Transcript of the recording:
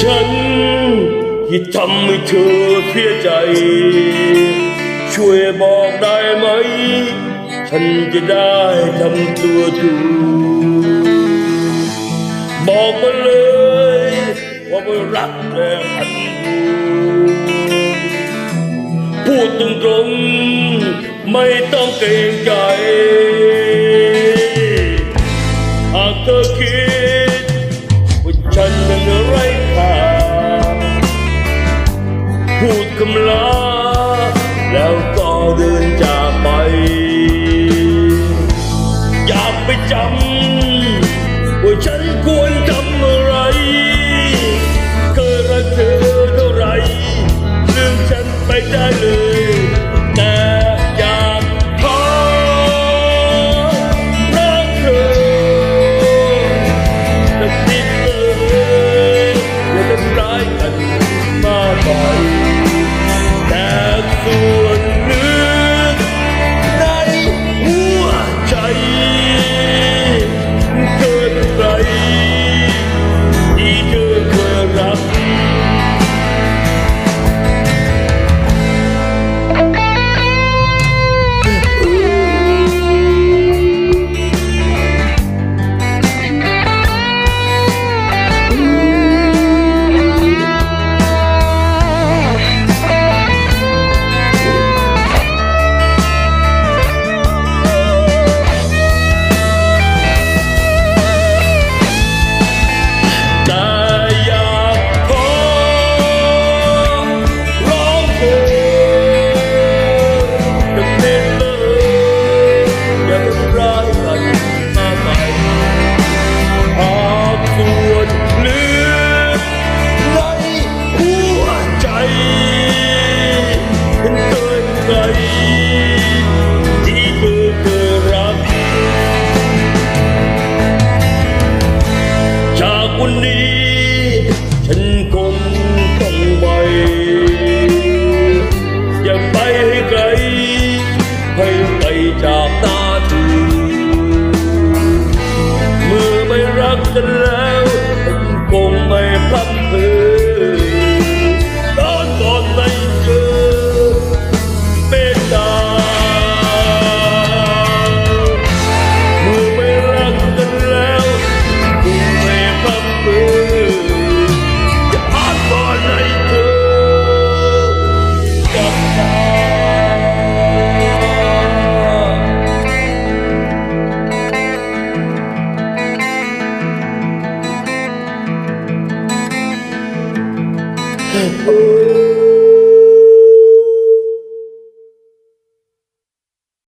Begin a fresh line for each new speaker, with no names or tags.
ฉัน ที่ทำให้เธอเสียใจ ช่วยบอกได้ไหม ฉันจะได้ทำตัวถูกบอกมาเลยว่าไม่รักและพันพูดตรงๆไม่ต้องเกรงใจ หากเธอคิด คำลา แล้วก็เดินจากไป อยากไปจำว่าฉันควรทำอะไร เคยรักเธอเท่าไหรลืมฉันไปได้เลย จ Oh.